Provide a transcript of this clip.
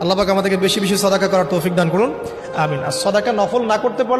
আল্লাহ পাক আমাদেরকে বেশি বেশি সদাকা করার তৌফিক দান করুন। আমিন। আর সদাকা নফল না করতে পারলে